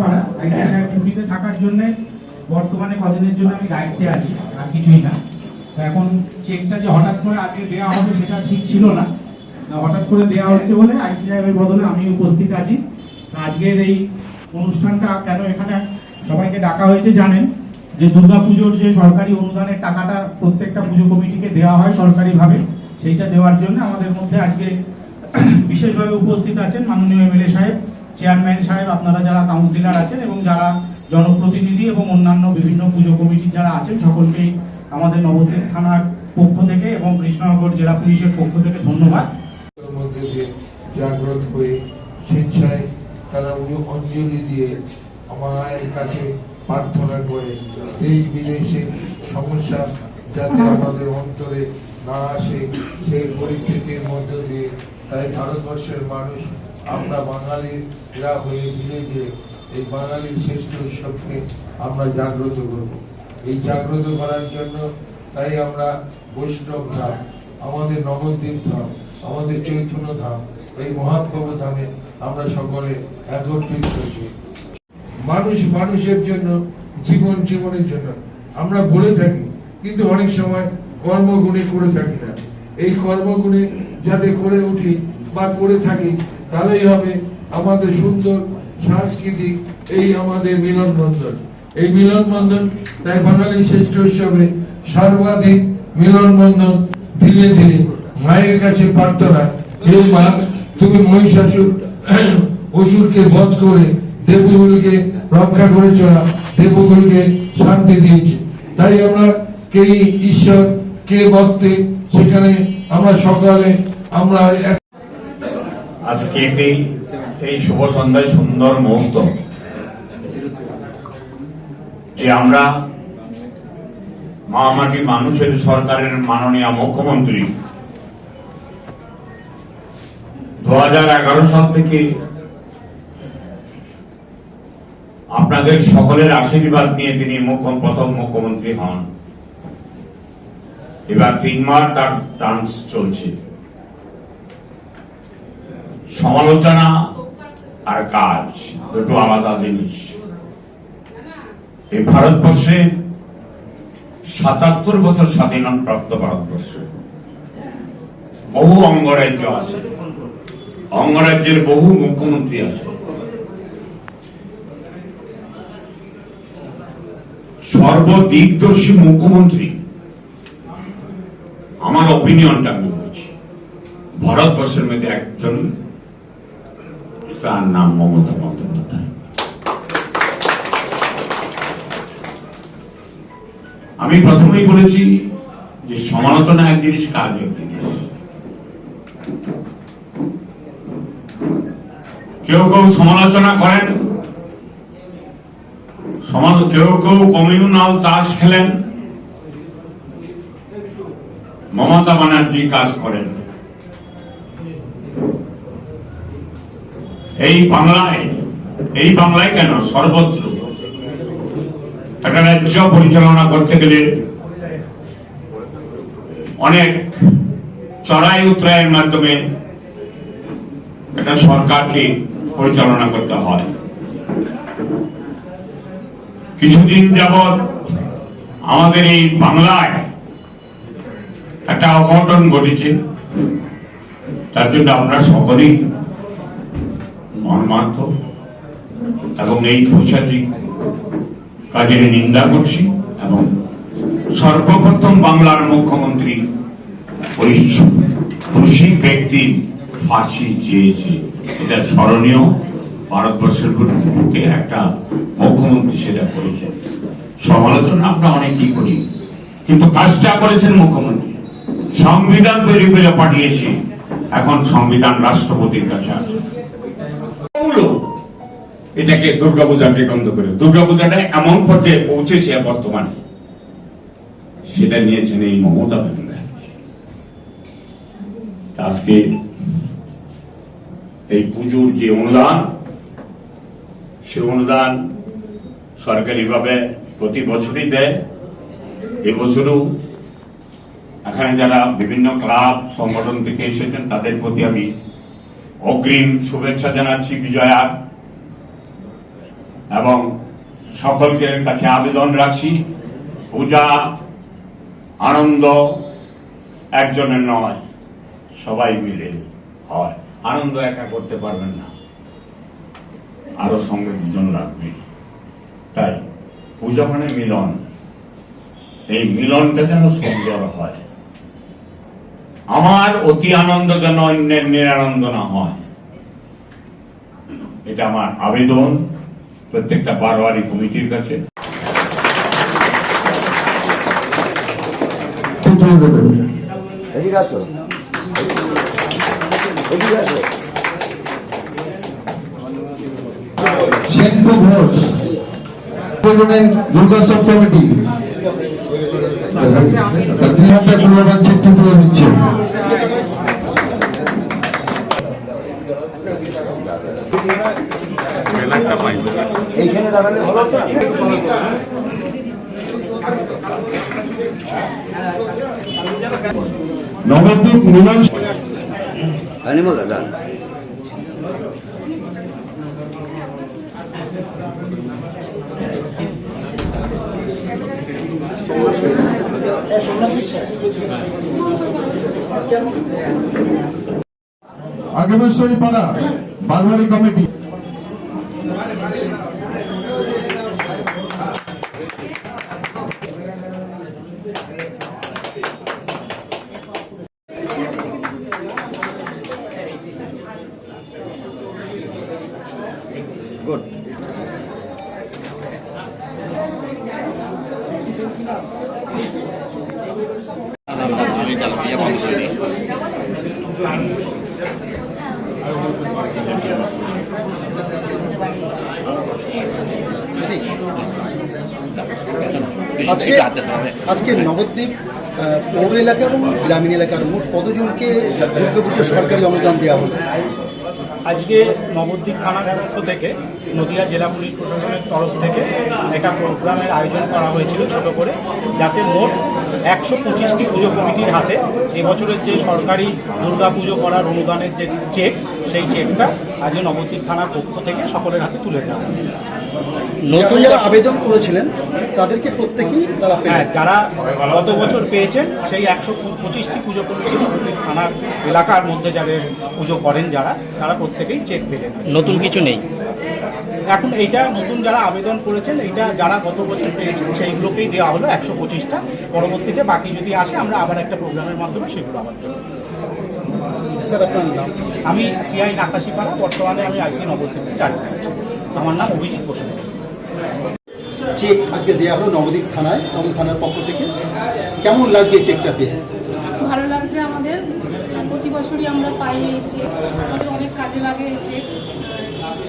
পাড়া ছুটিতে থাকার জন্য বর্তমানে কদিনের জন্য আমি দায়িত্বে আছি, আর কিছুই না। এখন চেকটা যে হঠাৎ করে আজকে দেওয়া হবে সেটা ঠিক ছিল না। হঠাৎ করে দেওয়া হচ্ছে বলে আইসি বদলে আমি উপস্থিত আছি। আজকের এই অনুষ্ঠানটা কেন এখানে সবাইকে ডাকা হয়েছে জানেন? যে দুর্গাপুজোর যে সরকারি অনুদানের টাকাটা প্রত্যেকটা পুজো কমিটিকে দেওয়া হয় সরকারিভাবে, সেইটা দেওয়ার জন্য আমাদের মধ্যে আজকে বিশেষভাবে উপস্থিত আছেন মাননীয় এমএলএ সাহেব। চেয়ারম্যান সাহেব, আপনারা যারা কাউন্সিলর আছেন এবং যারা জনপ্রতিনিধি এবং অন্যান্য বিভিন্ন পুজো কমিটির যারা আছেন, সকলকে আমাদের নবদ্বীপ থানার পক্ষ থেকে এবং কৃষ্ণনগর জেলা পুলিশের পক্ষ থেকে ধন্যবাদ। জাগ্রত হয়ে স্বেচ্ছায় তারা অঞ্জলি দিয়ে মায়ের কাছে প্রার্থনা করে এই বিদেশের সমস্যা যাতে আমাদের অন্তরে না আসে, সেই পরিস্থিতির মধ্য দিয়ে তাই ভারতবর্ষের মানুষ আমরা বাঙালিরা হয়ে ধীরে ধীরে এই বাঙালির শ্রেষ্ঠ উৎসবকে আমরা জাগ্রত করব। এই জাগ্রত করার জন্য তাই আমরা বৈষ্ণব ধাম, আমাদের নবদ্বীপ ধাম, আমাদের চৈতন্য ধাম, এই মহাপ্রভু ধামে আমরা সকলে একত্রিত হয়েছি। মানুষ মানুষের জন্য, জীবন জীবনের জন্য, আমরা বলে থাকি, কিন্তু অনেক সময় কর্মগুণে করে থাকি না। এই কর্মগুণে যাতে করে উঠি বা করে থাকি তাহলেই হবে আমাদের সুন্দর সাংস্কৃতিক এই আমাদের মিলন বন্ধন এই মিলন বন্ধন তাই বাঙালির শ্রেষ্ঠ উৎসবে সর্বাধিক মিলন বন্ধন ধীরে ধীরে মায়ের কাছে প্রার্থনা, হে মা, তুমি মহিষাসুর, অসুরকে বধ করে দেবগুলোকে রক্ষা করে চলা দেবগুলোকে শান্তি দিয়েছে। তাই আমরা কে ঈশ্বর, কে ভক্তে, সেখানে আমরা সকালে আমরা আজকে এই এই শুভ সন্ধ্যায় সুন্দর মুহূর্ত। যে আমরা মহামাটি মানুষের সরকারের মাননীয় মুখ্যমন্ত্রী দু সাল থেকে আপনাদের সকলের আশীর্বাদ নিয়ে তিনি মুখ্য, প্রথম মুখ্যমন্ত্রী হন। এবার তিন মাস তার টার্মস চলছে। সমালোচনা আর কাজ, দুটো আলাদা জিনিস। এই ভারতবর্ষে সাতাত্তর বছর স্বাধীনতা প্রাপ্ত ভারতবর্ষ বহু অঙ্গরাজ্য আছে। অঙ্গরাজ্যের বহু মুখ্যমন্ত্রী আছে। সর্বদিকদর্শী মুখ্যমন্ত্রী, আমার অপিনিয়নটা আমি বলছি। ভারতবর্ষের মধ্যে একজন তার নাম মমতা বন্দ্যোপাধ্যায়। আমি প্রথমেই বলেছি যে সমালোচনা এক জিনিস, কাজ এক জিনিস। কেউ কেউ সমালোচনা করেন কেউ কেউ কমিউনাল তাস খেলেন। মমতা ব্যানার্জি কাজ করেন। এই বাংলায় এই বাংলায় কেন সর্বত্র? একটা রাজ্য পরিচালনা করতে গেলে অনেক চড়াই উত্তরায়ের মাধ্যমে একটা সরকারকে পরিচালনা করতে হয়। কিছুদিন যাবৎ আমাদের এই বাংলায় একটা অঘটন ঘটেছে। তার জন্য আমরা সকলেই মর্মার্থ এবং এই পৈশাচিক কাজের নিন্দা করছি এবং সর্বপ্রথম বাংলার মুখ্যমন্ত্রী ওই দোষী ব্যক্তি ফাঁসি চেয়েছে। এটা স্মরণীয়। ভারতবর্ষের বুকে একটা মুখ্যমন্ত্রী সেটা করেছেন। সমালোচনা আমরা অনেকেই করি। কিন্তু কাজটা করেছেন মুখ্যমন্ত্রী। সংবিধান তৈরি করে পাঠিয়েছে। এখন সংবিধান রাষ্ট্রপতির কাছে আছে। এটাকে দুর্গাপূজাকে কেন্দ্র করে দুর্গাপূজাটা এমন পর্যায়ে পৌঁছেছে বর্তমানে। সেটা নিয়েছেন এই মমতা ব্যানার্জি আজকে এই পুজোর যে অনুদান সে অনুদান সরকারিভাবে প্রতি বছরই দেয়। এবছরও এখানে যারা বিভিন্ন ক্লাব, সংগঠন থেকে এসেছেন, তাদের প্রতি আমি অগ্রিম শুভেচ্ছা জানাচ্ছি বিজয়ার এবং সকলকে কাছে আবেদন রাখছি, পূজা আনন্দ একজনের নয়, সবাই মিলে হয়। আনন্দ একা করতে পারবেন না, আরও সঙ্গে দুজন লাগবে। তাই পূজা মানে মিলন। এই মিলনটা যেন সুন্দর হয়। আমার অতি আনন্দ যেন অন্যের নিরানন্দ না হয়। এটা আমার আবেদন। প্রত্যেকটা বারোয়ারি কমিটির কাছে। এদিকে ঘোষ কমিটি দুই হাজার মূল্যবান তুলে দিচ্ছেন এইখানে দাঁড়ালে নবদ্বীপ দাদা। আগমেশ্বরী পাড়া বারবারি কমিটি। গুড আজকে আজকে নবদ্বীপ পৌর এলাকা এবং গ্রামীণ এলাকার মোট কতজনকে দুর্গাপুজোর সরকারি অনুদান দেওয়া হলো? আজকে নবদ্বীপ থানার পক্ষ থেকে নদিয়া জেলা পুলিশ প্রশাসনের তরফ থেকে একটা প্রোগ্রামের আয়োজন করা হয়েছিল ছোট করে যাতে মোট একশো পঁচিশটি পুজো কমিটির হাতে এবছরের যে সরকারি দুর্গা পুজো করার অনুদানের যে চেক সেই চেকটা আজকে নবদ্বীপ থানার পক্ষ থেকে সকলের হাতে তুলে দেওয়া হবে। যারা যারা আবেদন করেছিলেন তাদেরকে প্রত্যেকেই তারা হ্যাঁ যারা গত বছর পেয়েছেন সেই একশো পঁচিশটি পুজো কমিটি নবদ্বীপ থানার এলাকার মধ্যে যাদের পুজো করেন যারা তারা প্রত্যেকেই চেক পেলেন নতুন কিছু নেই এখন এইটা নতুন যারা আবেদন করেছেন এইটা যারা গত বছর পেয়েছেন সেইগুলোকেই দেওয়া হলো একশো পঁচিশটা পরবর্তীতে বাকি যদি আসে আমরা আবার একটা প্রোগ্রামের মাধ্যমে সেগুলো আবার দেবো। স্যার আপনার নাম আমি সিআই নাকাশিপাড়া বর্তমানে আমি আইসি নবদ্বীপে চার্জ আছি আমার নাম অভিজিৎ বসু চেক আজকে দেওয়া হলো নবদ্বীপ থানায় নবদ্বীপ থানার পক্ষ থেকে। কেমন লাগছে চেকটা পেয়ে? ভালো লাগছে আমাদের। প্রতি বছরই আমরা পাই এই চেক আমাদের অনেক কাজে লাগে এই চেক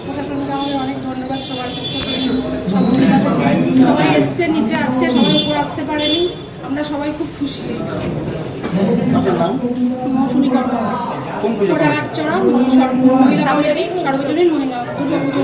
প্রশাসনকে আমাদের অনেক ধন্যবাদ সবার পক্ষ থেকে। থেকে। সবাই এসছে নিচে আছে সবাই উপর আসতে পারেনি। আমরা সবাই খুব খুশি এই চেক আপনার নাম? মৌসুমি কর্ম কোন পুজো মহিলা সর্বজনীন মহিলা দুর্গা পুজো